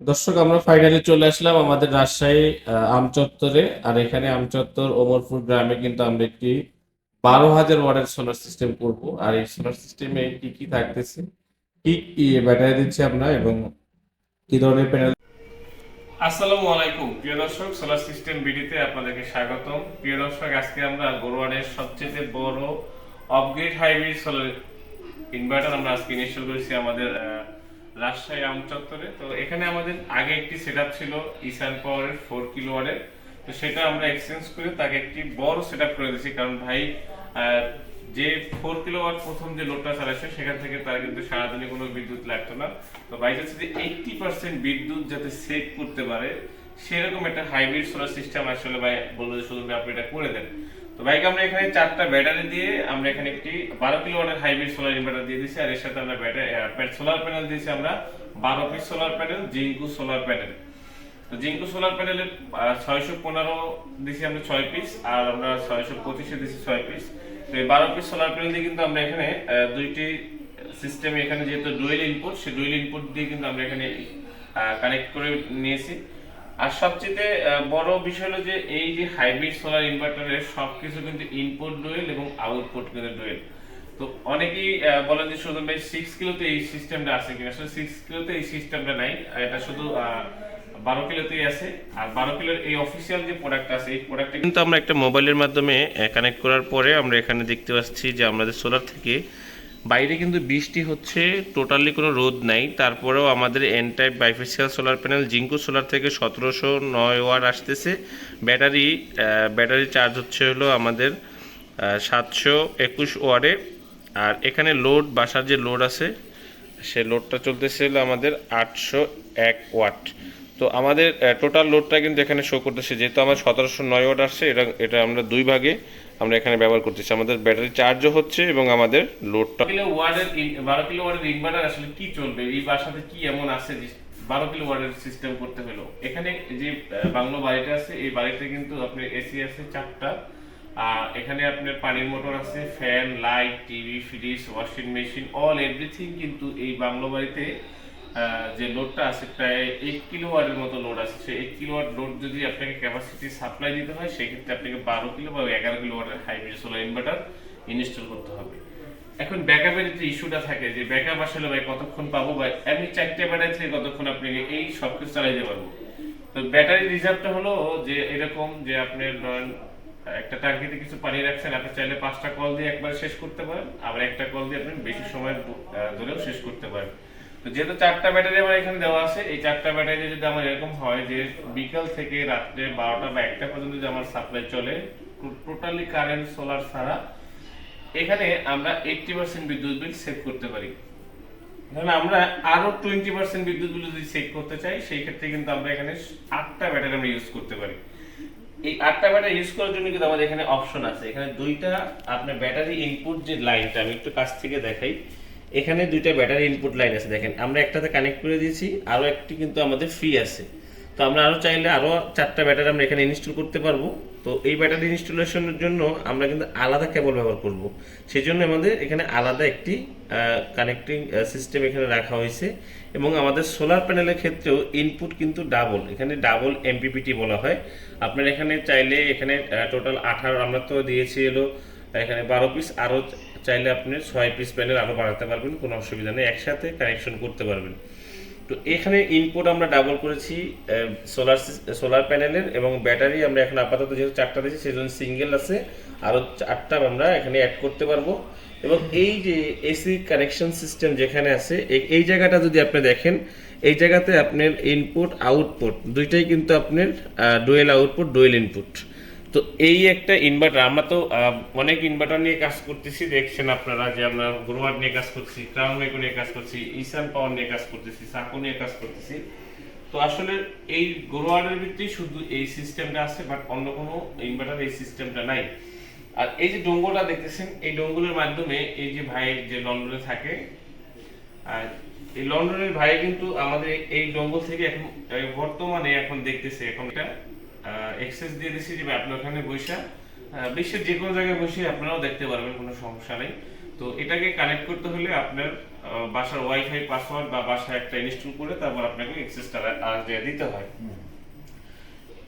দর্শক, আমরা ফাইনালি চলে আসলাম আমাদের রাজশাহী আমচত্বরে। আর এখানে আমচত্বর ওমরপুর গ্রামে কিন্তু আমরা একটি বারো হাজার ওয়াটের সোলার সিস্টেম করব। আর এই সোলার সিস্টেমে কি কি থাকতেছে, কি কি ব্যাটারি দিচ্ছে আমরা এবং কি ধরনের প্যানেল আসসালামু আলাইকুম। প্রিয় দর্শক সোলার সিস্টেম বিডিতে আপনাদেরকে স্বাগতম। প্রিয় দর্শক, আজকে আমরা গরুয়ানের সবচেয়ে বড় আপগ্রেড হাইব্রিড সোলার ইনভার্টার আমরা আজকে ইনস্টল করেছি আমাদের রাজশাহী আম চত্বরে। তো এখানে আমাদের আগে একটি সেটআপ ছিল ইসান পাওয়ারের ফোর কিলো ওয়াটের তো সেটা আমরা এক্সচেঞ্জ করে তাকে একটি বড় সেটআপ করে দিয়েছি। কারণ ভাই যে ফোর কিলো ওয়াট প্রথম যে লোডটা চালাচ্ছে সেখান থেকে তার কিন্তু সারাদিনে কোনো বিদ্যুৎ লাগতো না। তো ভাই চাচ্ছে যে এইটটি পার্সেন্ট বিদ্যুৎ যাতে সেভ করতে পারে, সেরকম একটা হাইব্রিড সোলার সিস্টেম আসলে ভাই বলল যে শুধু আপনি এটা করে দেন। তো ভাইকে আমরা এখানে চারটা ব্যাটারি দিয়ে আমরা এখানে একটি বারো কিলো ওয়াটের হাইব্রিড সোলার ইনভার্টার দিয়ে দিচ্ছি আর এর সাথে আমরা ব্যাটারি সোলার প্যানেল দিয়েছি আমরা বারো piece solar panel Jinko solar panel তো জিঙ্কু সোলার প্যানেলের ছয়শো পনেরো দিছি আমরা ছয় পিস আর আমরা ছয়শো পঁচিশে দিছি ছয় পিস তো এই বারো পিস সোলার প্যানেল দিয়ে কিন্তু আমরা এখানে দুইটি সিস্টেম এখানে যেহেতু ডুয়েল ইনপুট সেই ডুয়েল ইনপুট দিয়ে কিন্তু আমরা এখানে কানেক্ট করে নিয়েছি। আর সবচেয়ে বড় বিষয় হলো যে এই যে হাইব্রিড সোলার ইনভার্টারের সবকিছু কিন্তু ইনপুট ডুয়েল এবং আউটপুট কিন্তু ডুয়েল তো অনেকেই বলেন যে শুধু ভাই সিক্স কিলোতে এই সিস্টেমটা আছে কিনা। আসলে সিক্স কিলোতে এই সিস্টেমটা নাই। এটা শুধু বারো কিলোতেই আছে। আর বারো কিলোর এই অফিসিয়াল যে প্রোডাক্ট আছে, এই প্রোডাক্টটা কিন্তু আমরা একটা মোবাইলের মাধ্যমে কানেক্ট করার পরে আমরা এখানে দেখতে পাচ্ছি যে আমাদের সোলার থেকে বাইরে কিন্তু বৃষ্টি হচ্ছে টোটালি কোনো রোদ নাই। তারপরেও আমাদের N type bifacial solar panel Jinko solar থেকে সতেরোশো নয় ওয়ার আসতেছে। ব্যাটারি ব্যাটারি চার্জ হচ্ছে হলো আমাদের সাতশো একুশ ওয়ারে আর এখানে লোড বাসার যে লোড আছে, সে লোডটা চলতেছে হলো আমাদের আটশো এক ওয়াট। তো আমাদের টোটাল লোডটা কিন্তু এখানে শো করতেছে, যেহেতু আমার সতেরোশো নয় ওয়াট আসছে, এটা এটা আমরা দুই ভাগে আমরা এখানে ব্যবহার করতেছি। আমাদের ব্যাটারি চার্জও হচ্ছে এবং আমাদের লোডটা কিলো ওয়ার্ডের বারো কিলো ওয়ার্ডের ইনভার্টার আসলে কি চলবে? এই বাসাতে কি এমন আছে বারো কিলো ওয়ার্ডের সিস্টেম করতে হলো? এখানে যে বাংলো বাড়িটা আছে, এই বাড়িতে কিন্তু আপনার এসি আছে চারটা। এখানে আপনার পানির মোটর আছে fan light TV fridge washing machine all everything কিন্তু এই বাংলো বাড়িতে যে লোডটা আছে, প্রায় এক কিলো ওয়াটের মতো লোড আছে। সেই এক কিলো ওয়াট লোড যদি আপনাকে ক্যাপাসিটি সাপ্লাই দিতে হয়, সেক্ষেত্রে আপনাকে বারো কিলো বা এগারো কিলো ওয়াটের হাইব্রিড সোলার ইনভার্টার ইনস্টল করতে হবে। এখন ব্যাকআপের যে ইস্যুটা থাকে, যে ব্যাকআপ আসলে ভাই কতক্ষণ পাবো বা এমনি চারটে ব্যাটারি থেকে কতক্ষণ আপনাকে এই সব কিছু চালাইতে পারব? তো ব্যাটারি রিজার্ভটা হলো যে এরকম যে আপনি ধরেন, একটা ট্যাঙ্কিতে কিছু পানি রাখছেন, আপনি চাইলে পাঁচটা কল দিয়ে একবার শেষ করতে পারেন। আবার একটা কল দিয়ে আপনি বেশি সময় ধরেও শেষ করতে পারেন। তো যেহেতু চারটা ব্যাটারি আমার এখানে দেওয়া আছে, এই চারটা ব্যাটারি যদি আমার এরকম হয় যে বিকাল থেকে রাত্রে বারোটা বা একটা পর্যন্ত যদি আমার সাপ্লাই চলে টোটালি কারেন্ট সোলার ছাড়া এখানে আমরা এইটটি পার্সেন্ট বিদ্যুৎ বিল সেভ করতে পারি। ধরেন আমরা আরও টোয়েন্টি পার্সেন্ট বিদ্যুৎ বিল যদি সেভ করতে চাই, সেই ক্ষেত্রে কিন্তু আমরা এখানে আটটা ব্যাটারি আমরা ইউজ করতে পারি। এই আটটা ব্যাটারি ইউজ করার জন্য কিন্তু আমাদের এখানে অপশন আছে। এখানে দুইটা আপনার ব্যাটারি ইনপুট যে লাইনটা আমি একটু কাছ থেকে দেখাই। এখানে দুইটা ব্যাটারি ইনপুট লাইন আছে, দেখেন। আমরা একটাতে কানেক্ট করে দিয়েছি আরও একটি কিন্তু আমাদের ফ্রি আছে। তো আমরা আরও চাইলে আরও চারটা ব্যাটারি আমরা এখানে ইনস্টল করতে পারব। তো এই ব্যাটারি ইনস্টলেশনের জন্য আমরা কিন্তু আলাদা কেবল ব্যবহার করব। সেই জন্য আমাদের এখানে আলাদা একটি কানেক্টিং সিস্টেম এখানে রাখা হয়েছে। এবং আমাদের সোলার প্যানেলের ক্ষেত্রেও ইনপুট কিন্তু ডাবল এখানে ডাবল এমপিপিটি বলা হয়। আপনার এখানে চাইলে এখানে টোটাল আঠারো, আমরা তো দিয়েছি এলো, এখানে বারো পিস আরও চাইলে আপনি ছয় পিস প্যানেল আরও বাড়াতে পারবেন, কোনো অসুবিধা নেই, একসাথে কানেকশন করতে পারবেন। তো এখানে ইনপুট আমরা ডাবল করেছি সোলার সোলার প্যানেলের এবং ব্যাটারি আমরা এখন আপাতত যেহেতু চারটা দিয়েছি, সেজন্য সিঙ্গেল আছে। আরও চারটা আমরা এখানে অ্যাড করতে পারব। এবং এই যে এসি কানেকশন সিস্টেম যেখানে আছে এই- এই জায়গাটা যদি আপনি দেখেন, এই জায়গাতে আপনার ইনপুট আউটপুট দুইটাই কিন্তু আপনার ডুয়েল আউটপুট ডুয়েল ইনপুট তো এই একটা ইনভার্টার আমরা তো অনেক ইনভার্টার নিয়ে কাজ করতেছি, দেখছেন আপনারা যে আমরা গ্রোয়ার নিয়ে কাজ করছি ক্রাউন নিয়ে কাজ করছি ইসান পাওয়ার নিয়ে কাজ করতেছি সাকো নিয়ে কাজ করতেছি। তো আসলে এই গ্রোয়ারের ভিতরেই শুধু এই সিস্টেমটা আছে বাট অন্য কোনো ইনভার্টার এই সিস্টেমটা নাই। আর এই যে ডোঙ্গলটা দেখতেছেন, এই ডোঙ্গলের মাধ্যমে এই যে ভাই যে লন্ডনে থাকে, আর এই লন্ডনের ভাই কিন্তু আমাদের এই ডঙ্গল থেকে এখন বর্তমানে এখন দেখতেছে, এখন এটা এক্সেস দিয়ে দিছি যে আপনি ওখানে বসে বিশ্বের যে কোনো জায়গায় বসে আপনারাও দেখতে পারবেন কোনো সমস্যা নেই। তো এটাকে কানেক্ট করতে হলে আপনার বাসার ওয়াইফাই পাসওয়ার্ড বা বাসায় একটা ইনস্টল করে তারপর আপনাকে অ্যাক্সেসটা দিতে হয়।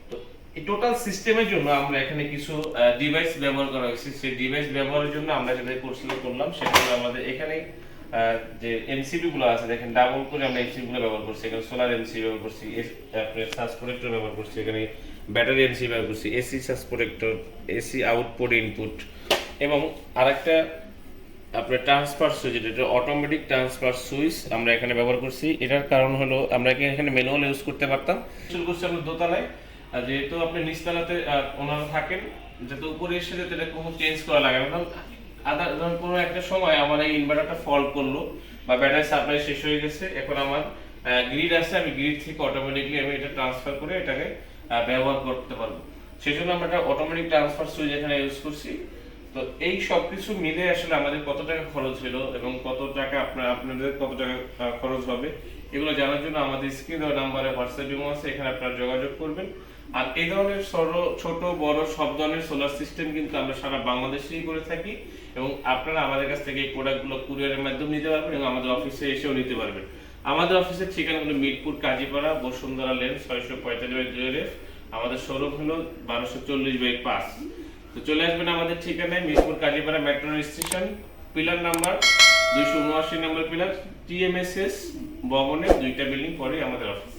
তো এই টোটাল সিস্টেমের জন্য আমরা এখানে কিছু ডিভাইস ব্যবহার করা হয়েছে। সেই ডিভাইস ব্যবহারের জন্য আমরা যেটা কোর্সগুলো করলাম সেটা আমাদের এখানে যে এমসিবি গুলো আছে দেখেন ডাবল করে আমরা এমসিবি গুলো ব্যবহার করছি। এখানে সোলার এমসিবি ব্যবহার করছি আপনার সার্চ প্রোটেক্টর ব্যবহার করছি। এখানে ব্যাটারি এমসিবি ব্যবহার করছি AC surge protector AC output input এবং আরেকটা আপনার ট্রান্সফার সুইচ যেটা অটোমেটিক ট্রান্সফার সুইচ আমরা এখানে ব্যবহার করছি। এটার কারণ হলো আমরা কি এখানে ম্যানুয়াল ইউজ করতে পারতাম? শুরু করছি আমরা দোতলায়। আর যেহেতু আপনি নিচতলাতে ওনারা থাকেন, যাতে উপরে এসে যাতে এটা কোনো চেঞ্জ করা লাগে না। আদার ধরুন কোনো একটা সময় আমার এই ইনভার্টারটা ফল্ট করল বা ব্যাটারি সাপ্লাই শেষ হয়ে গেছে, এখন আমার গ্রিড আছে, আমি গ্রিড থেকে অটোমেটিকলি আমি এটা ট্রান্সফার করে এটাকে ব্যবহার করতে পারব। সেই জন্য আমরা একটা অটোমেটিক ট্রান্সফার সুইচ এখানে ইউজ করছি। তো এই সব কিছু মিলে আসলে আমাদের কত টাকা খরচ হলো এবং কত টাকা আপনার, আপনাদের কত টাকা খরচ হবে, এগুলো জানার জন্য আমাদের স্ক্রিন দেওয়া নাম্বারে হোয়াটসঅ্যাপ ইমো আছে, এখানে আপনারা যোগাযোগ করবেন। আর এই ধরনের সরো, ছোট, বড় সব ধরনের সোলার সিস্টেম কিন্তু আমরা সারা বাংলাদেশেই করে থাকি এবং আপনারা আমাদের কাছ থেকে এই প্রোডাক্টগুলো কুরিয়ারের মাধ্যমে নিতে পারবেন এবং আমাদের অফিসে এসেও নিতে পারবেন। আমাদের অফিসের ঠিকানা হলো মিরপুর কাজীপাড়া, বসুন্ধরা লেন, ছয়শো পঁয়তাল্লিশ আমাদের শোরুম হলো বারোশো চল্লিশ বাই পাঁচ। তো চলে আসবেন আমাদের ঠিকানায়, Mirpur Kazipara metro station. Pillar number দুইশো উনআশি নম্বর পিলার। টিএমএসএস ভবনের দুইটা বিল্ডিং পরে আমাদের অফিস।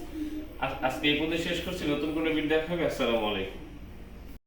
আজকে এই পর্যন্ত শেষ করছি। নতুন কোনো বিল দেখা হবে। আসসালামু আলাইকুম।